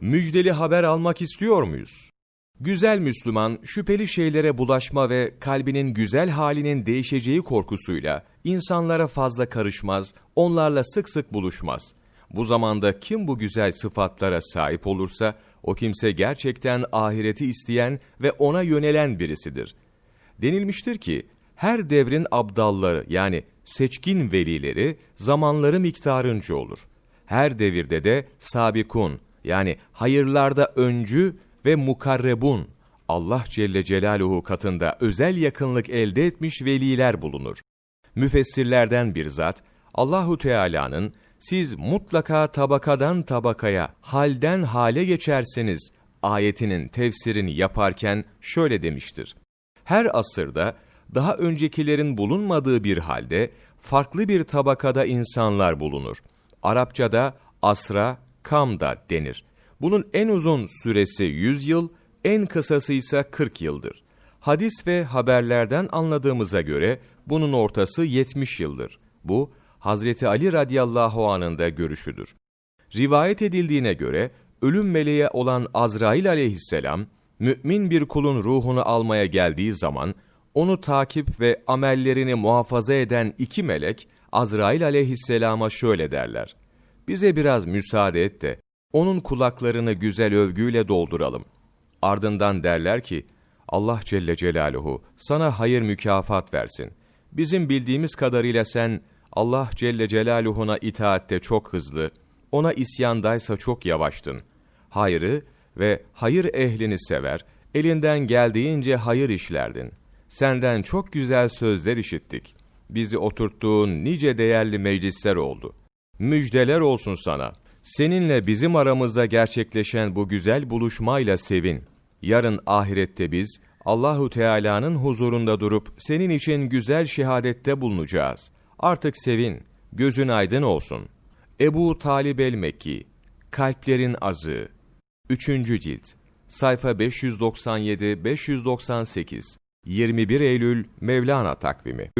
Müjdeli haber almak istiyor muyuz? Güzel Müslüman, şüpheli şeylere bulaşma ve kalbinin güzel halinin değişeceği korkusuyla insanlara fazla karışmaz, onlarla sık sık buluşmaz. Bu zamanda kim bu güzel sıfatlara sahip olursa, o kimse gerçekten ahireti isteyen ve ona yönelen birisidir. Denilmiştir ki, her devrin abdalları yani seçkin velileri zamanları miktarınca olur. Her devirde de sabikun yani hayırlarda öncü ve mukarrebun Allah Celle Celaluhu katında özel yakınlık elde etmiş veliler bulunur. Müfessirlerden bir zat Allahu Teala'nın siz mutlaka tabakadan tabakaya, halden hale geçerseniz ayetinin tefsirini yaparken şöyle demiştir. Her asırda daha öncekilerin bulunmadığı bir halde farklı bir tabakada insanlar bulunur. Arapçada asra, kamda denir. Bunun en uzun süresi 100 yıl, en kısası ise 40 yıldır. Hadis ve haberlerden anladığımıza göre bunun ortası 70 yıldır. Bu Hazreti Ali radıyallahu anın da görüşüdür. Rivayet edildiğine göre ölüm meleği olan Azrail aleyhisselam mümin bir kulun ruhunu almaya geldiği zaman onu takip ve amellerini muhafaza eden iki melek Azrail aleyhisselama şöyle derler. Bize biraz müsaade et de onun kulaklarını güzel övgüyle dolduralım. Ardından derler ki, Allah Celle Celaluhu sana hayır mükafat versin. Bizim bildiğimiz kadarıyla sen Allah Celle Celaluhu'na itaatte çok hızlı, ona isyandaysa çok yavaştın. Hayrı ve hayır ehlini sever, elinden geldiğince hayır işlerdin. Senden çok güzel sözler işittik. Bizi oturttuğun nice değerli meclisler oldu. Müjdeler olsun sana. Seninle bizim aramızda gerçekleşen bu güzel buluşmayla sevin. Yarın ahirette biz Allahu Teala'nın huzurunda durup senin için güzel şehadette bulunacağız. Artık sevin, gözün aydın olsun. Ebu Talib el-Mekki, Kalplerin Azığı 3. Cilt Sayfa 597-598 21 Eylül Mevlana takvimi